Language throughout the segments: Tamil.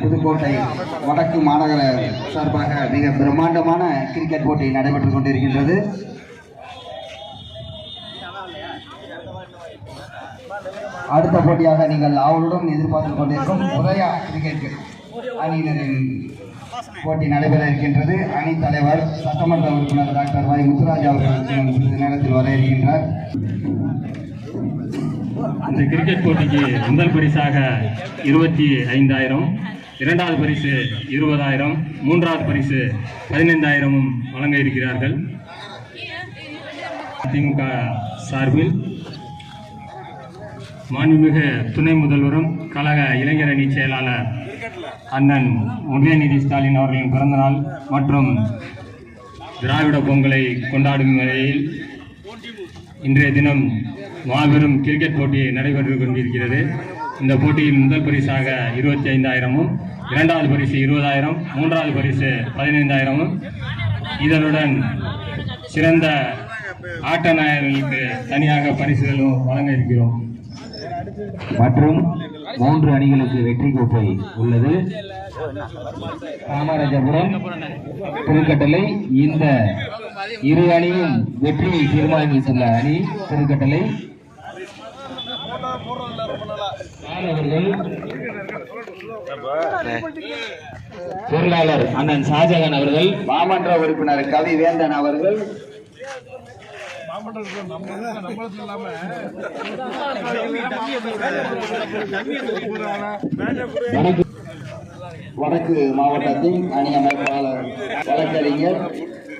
புதுக்கோட்டை வடக்கு மாநகர சார்பாக மிக பிரம்மாண்டமான கிரிக்கெட் போட்டி நடைபெற்றுக் கொண்டிருக்கின்றது. அடுத்த போட்டியாக நீங்கள் ஆவலுடன் எதிர்பார்த்துக் கொண்டிருக்கும் உதயா கிரிக்கெட் அணியினரின் போட்டி நடைபெற இருக்கின்றது. அணி தலைவர் சட்டமன்ற உறுப்பினர் டாக்டர் வாய் முத்துராஜ் அவர்கள் சிறிது நேரத்தில் வர இருக்கின்றார். இந்த கிரிக்கெட் போட்டிக்கு முதல் பரிசாக இருபத்தி ஐந்தாயிரம் இரண்டாவது பரிசு இருபதாயிரம் மூன்றாவது பரிசு பதினைந்தாயிரமும் வழங்க இருக்கிறார்கள். அதிமுக சார்பில் மாண்புமிகு துணை முதல்வரும் கழக இளைஞரணி செயலாளர் அண்ணன் உதயநிதி ஸ்டாலின் அவர்களின் பிறந்தநாள் மற்றும் திராவிட பொங்கலை கொண்டாடும் வகையில் இன்றைய தினம் மாபெரும் கிரிக்கெட் போட்டி நடைபெற்று கொண்டிருக்கிறது. இந்த போட்டியில் முதல் பரிசாக இருபத்தி ஐந்தாயிரமும் இரண்டாவது பரிசு இருபதாயிரம் மூன்றாவது பரிசு பதினைந்தாயிரமும். இதனுடன் சிறந்த ஆட்ட நாயர்களுக்கு தனியாக பரிசுகளும் வழங்க இருக்கிறோம். மற்றும் மூன்று அணிகளுக்கு வெற்றி கோப்பை உள்ளது. காமராஜபுரம் திருக்கட்டளை இந்த இரு அணியும் வெற்றியை தீர்மானித்துள்ள அணி திருக்கட்டளை. மாணவர்கள். பொருளாளர் அண்ணன் ஷாஜகான் அவர்கள் மாமன்ற உறுப்பினர் கவி வேந்தன் அவர்கள் வடக்கு வடக்கு மாவட்டத்தின் அணி அமைப்பாளர் வழக்கறிஞர்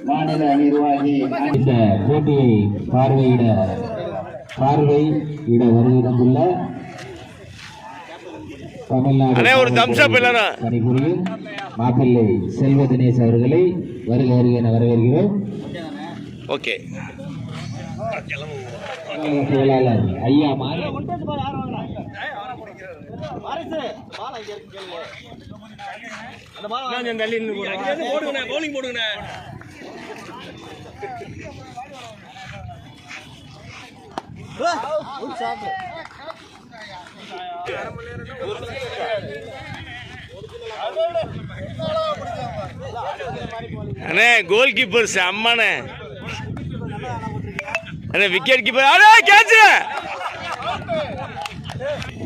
மாநில நிர்வாகி. இந்த போட்டியை பார்வையிட பார்வையிட வருகை தந்துள்ள தமிழ்நாடு? பணிபுரியும் மாப்பிள்ளை செல்வ தினேஷ் அவர்களை வருக வருக என வரவேற்கிறோம். ஓகே. செயலாளர் ஐயா மாறி போலிங் போடுங்கண்ணே அண்ணே கோல் கீப்பர் செம்மண்ணே. அண்ணே விக்கெட் கீப்பர் அடே கேட்ச்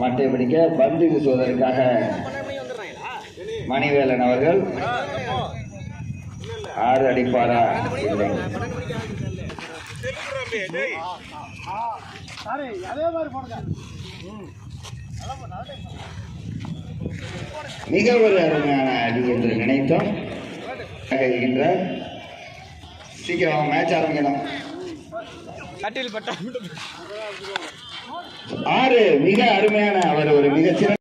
மட்டை பிடிக்க பந்து வீசுவதற்காக மணிவேலன் அவர்கள் ஆறு அடிப்பாரா? மிக ஒரு அருமையான அடி என்று நினைத்தோம். இருக்கின்ற சீக்கிரம் மேட்ச் ஆரம்பிக்கலாம் கட்டில் பட்டா ஆறு மிக அருமையான அவர் ஒரு மிகச்சிறந்த